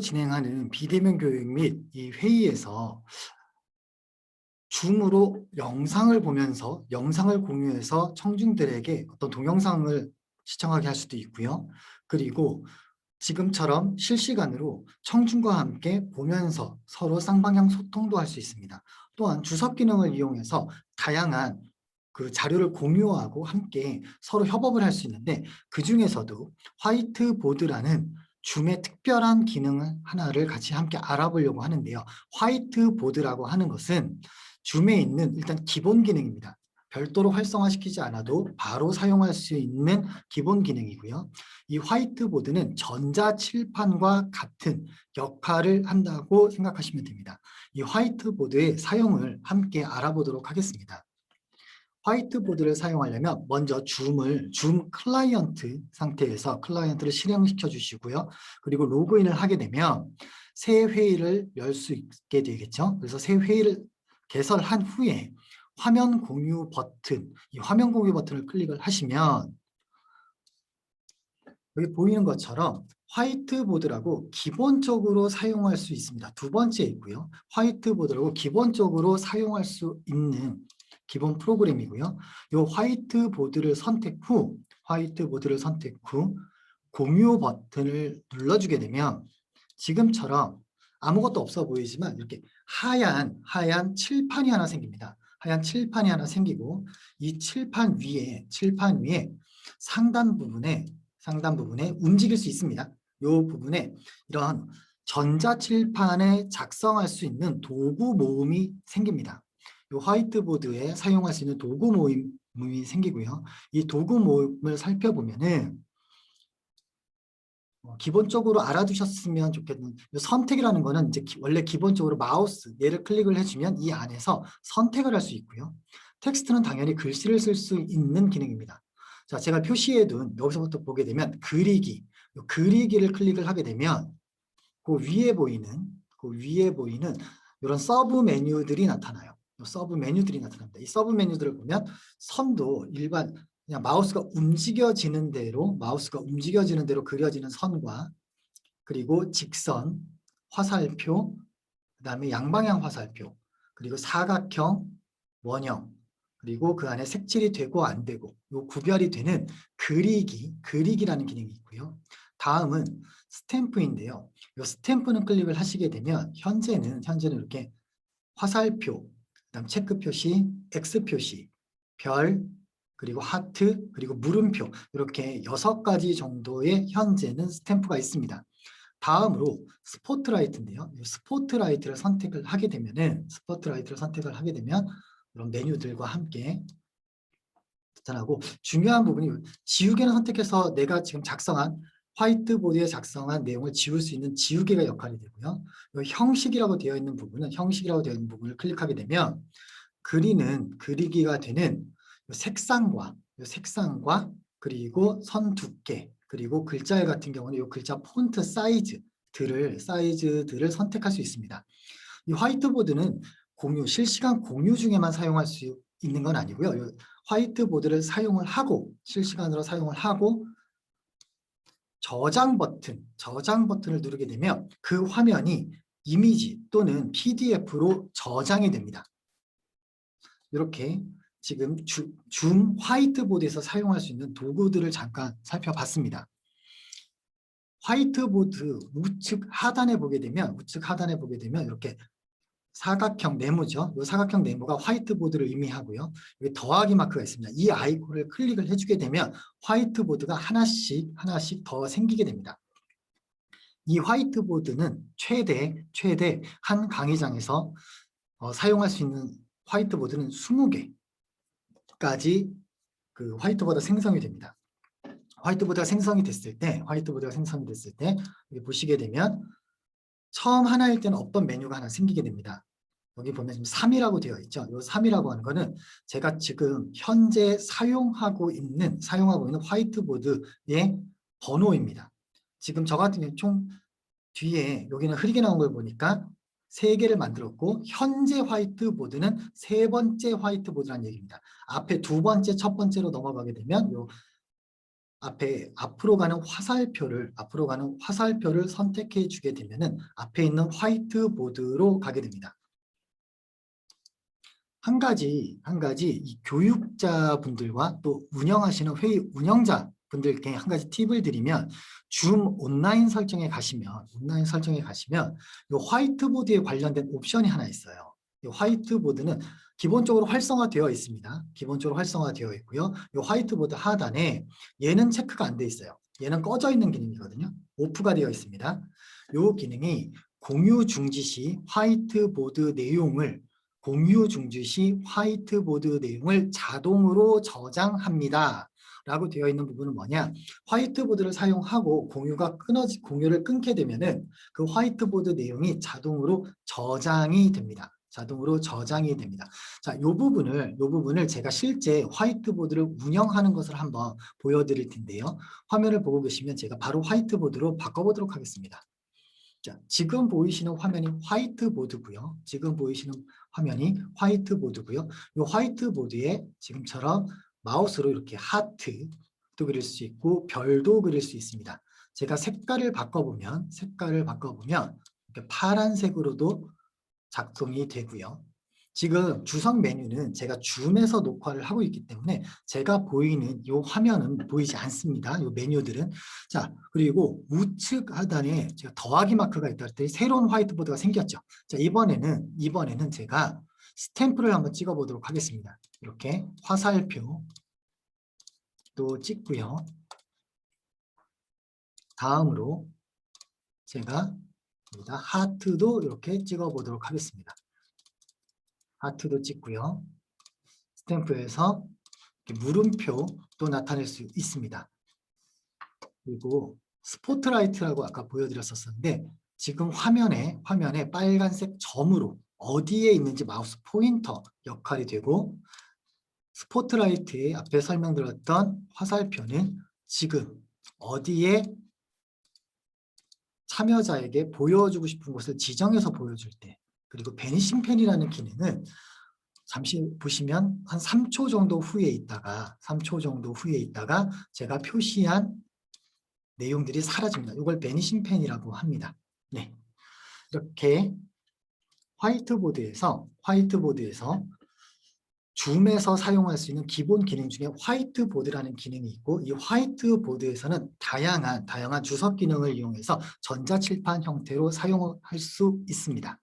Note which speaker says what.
Speaker 1: 진행하는 비대면 교육 및 이 회의에서 줌으로 영상을 보면서 영상을 공유해서 청중들에게 어떤 동영상을 시청하게 할 수도 있고요. 그리고 지금처럼 실시간으로 청중과 함께 보면서 서로 쌍방향 소통도 할 수 있습니다. 또한 주석 기능을 이용해서 다양한 그 자료를 공유하고 함께 서로 협업을 할 수 있는데 그 중에서도 화이트보드라는 줌의 특별한 기능 하나를 같이 함께 알아보려고 하는데요. 화이트보드라고 하는 것은 줌에 있는 일단 기본 기능입니다. 별도로 활성화시키지 않아도 바로 사용할 수 있는 기본 기능이고요. 이 화이트보드는 전자칠판과 같은 역할을 한다고 생각하시면 됩니다. 이 화이트보드의 사용을 함께 알아보도록 하겠습니다. 화이트보드를 사용하려면 먼저 줌을 줌 클라이언트 상태에서 클라이언트를 실행시켜 주시고요. 그리고 로그인을 하게 되면 새 회의를 열 수 있게 되겠죠. 그래서 새 회의를 개설한 후에 화면 공유 버튼, 이 화면 공유 버튼을 클릭을 하시면 여기 보이는 것처럼 화이트보드라고 기본적으로 사용할 수 있습니다. 두 번째 있고요. 화이트보드라고 기본적으로 사용할 수 있는 기본 프로그램이고요. 이 화이트보드를 선택 후 화이트보드를 선택 후 공유 버튼을 눌러주게 되면 지금처럼 아무것도 없어 보이지만 이렇게 하얀 하얀 칠판이 하나 생깁니다. 하얀 칠판이 하나 생기고 이 칠판 위에 칠판 위에 상단 부분에 상단 부분에 움직일 수 있습니다. 이 부분에 이런 전자칠판에 작성할 수 있는 도구 모음이 생깁니다. 이 화이트보드에 사용할 수 있는 도구 모임이 생기고요. 이 도구 모음을 살펴보면은 어, 기본적으로 알아두셨으면 좋겠는 이 선택이라는 거는 이제 기- 원래 기본적으로 마우스 얘를 클릭을 해주면 이 안에서 선택을 할 수 있고요. 텍스트는 당연히 글씨를 쓸 수 있는 기능입니다. 자, 제가 표시해둔 여기서부터 보게 되면 그리기, 요 그리기를 클릭을 하게 되면 그 위에 보이는 그 위에 보이는 이런 서브 메뉴들이 나타나요. 요 서브 메뉴들이 나타납니다. 이 서브 메뉴들을 보면 선도 일반 그냥 마우스가 움직여지는 대로 마우스가 움직여지는 대로 그려지는 선과 그리고 직선, 화살표, 그 다음에 양방향 화살표, 그리고 사각형, 원형, 그리고 그 안에 색칠이 되고 안 되고 요 구별이 되는 그리기, 그리기라는 기능이 있고요. 다음은 스탬프인데요. 요 스탬프는 클릭을 하시게 되면 현재는 현재는 이렇게 화살표, 그 다음 체크 표시, X 표시, 별, 그리고 하트, 그리고 물음표 이렇게 여섯 가지 정도의 현재는 스탬프가 있습니다. 다음으로 스포트라이트인데요. 이 스포트라이트를 선택을 하게 되면은 스포트라이트를 선택을 하게 되면 이런 메뉴들과 함께 나타나고 중요한 부분이 지우개를 선택해서 내가 지금 작성한 화이트보드에 작성한 내용을 지울 수 있는 지우개가 역할이 되고요. 이 형식이라고 되어 있는 부분은 형식이라고 되어 있는 부분을 클릭하게 되면 그리는 그리기가 되는 요 색상과 요 색상과 그리고 선 두께 그리고 글자 같은 경우는 이 글자 폰트 사이즈들을 사이즈들을 선택할 수 있습니다. 이 화이트보드는 공유 실시간 공유 중에만 사용할 수 있는 건 아니고요. 요 화이트보드를 사용을 하고 실시간으로 사용을 하고 저장 버튼 저장 버튼을 누르게 되면 그 화면이 이미지 또는 PDF로 저장이 됩니다. 이렇게 지금 주, 줌 화이트보드에서 사용할 수 있는 도구들을 잠깐 살펴봤습니다. 화이트보드 우측 하단에 보게 되면 우측 하단에 보게 되면 이렇게 사각형 네모죠. 이 사각형 네모가 화이트보드를 의미하고요. 여기 더하기 마크가 있습니다. 이 아이콘을 클릭을 해주게 되면 화이트보드가 하나씩 하나씩 더 생기게 됩니다. 이 화이트보드는 최대 최대 한 강의장에서 어, 사용할 수 있는 화이트보드는 20개까지 그 화이트보드 생성이 됩니다. 화이트보드가 생성이 됐을 때, 화이트보드가 생성이 됐을 때 보시게 되면 처음 하나일 때는 어떤 메뉴가 하나 생기게 됩니다. 여기 보면 지금 3이라고 되어 있죠. 이 3이라고 하는 거는 제가 지금 현재 사용하고 있는 사용하고 있는 화이트보드의 번호입니다. 지금 저 같은 경우 총 뒤에 여기는 흐리게 나온 걸 보니까 세 개를 만들었고 현재 화이트보드는 세 번째 화이트보드라는 얘기입니다. 앞에 두 번째, 첫 번째로 넘어가게 되면 요 앞에 앞으로 가는 화살표를 앞으로 가는 화살표를 선택해 주게 되면은 앞에 있는 화이트보드로 가게 됩니다. 한 가지 한 가지 이 교육자분들과 또 운영하시는 회의 운영자 분들께 한 가지 팁을 드리면 줌 온라인 설정에 가시면 온라인 설정에 가시면 이 화이트보드에 관련된 옵션이 하나 있어요. 이 화이트보드는 기본적으로 활성화되어 있습니다. 기본적으로 활성화되어 있고요. 이 화이트보드 하단에 얘는 체크가 안 돼 있어요. 얘는 꺼져 있는 기능이거든요. 오프가 되어 있습니다. 이 기능이 공유 중지 시 화이트보드 내용을 공유 중지 시 화이트보드 내용을 자동으로 저장합니다. 라고 되어 있는 부분은 뭐냐? 화이트보드를 사용하고 공유가 끊어지 공유를 끊게 되면은 그 화이트보드 내용이 자동으로 저장이 됩니다. 자동으로 저장이 됩니다. 자, 이 부분을 이 부분을 제가 실제 화이트보드를 운영하는 것을 한번 보여드릴 텐데요. 화면을 보고 계시면 제가 바로 화이트보드로 바꿔보도록 하겠습니다. 자, 지금 보이시는 화면이 화이트보드고요. 지금 보이시는 화면이 화이트보드고요. 이 화이트보드에 지금처럼 마우스로 이렇게 하트도 그릴 수 있고 별도 그릴 수 있습니다. 제가 색깔을 바꿔보면 색깔을 바꿔보면 파란색으로도 작동이 되고요. 지금 주석 메뉴는 제가 줌에서 녹화를 하고 있기 때문에 제가 보이는 이 화면은 보이지 않습니다. 이 메뉴들은. 자, 그리고 우측 하단에 제가 더하기 마크가 있다 했더니 새로운 화이트보드가 생겼죠. 자, 이번에는, 이번에는 제가 스탬프를 한번 찍어 보도록 하겠습니다. 이렇게 화살표 또 찍고요. 다음으로 제가 하트도 이렇게 찍어 보도록 하겠습니다. 하트도 찍고요. 스탬프에서 이렇게 물음표 도 나타낼 수 있습니다. 그리고 스포트라이트라고 아까 보여드렸었는데 지금 화면에 화면에 빨간색 점으로 어디에 있는지 마우스 포인터 역할이 되고 스포트라이트의 앞에 설명드렸던 화살표는 지금 어디에 참여자에게 보여주고 싶은 곳을 지정해서 보여줄 때 그리고 베니싱 펜이라는 기능은 잠시 보시면 한 3초 정도 후에 있다가 3초 정도 후에 있다가 제가 표시한 내용들이 사라집니다. 이걸 베니싱 펜이라고 합니다. 네. 이렇게 화이트보드에서 화이트보드에서 줌에서 사용할 수 있는 기본 기능 중에 화이트보드라는 기능이 있고 이 화이트보드에서는 다양한 다양한 주석 기능을 이용해서 전자칠판 형태로 사용할 수 있습니다.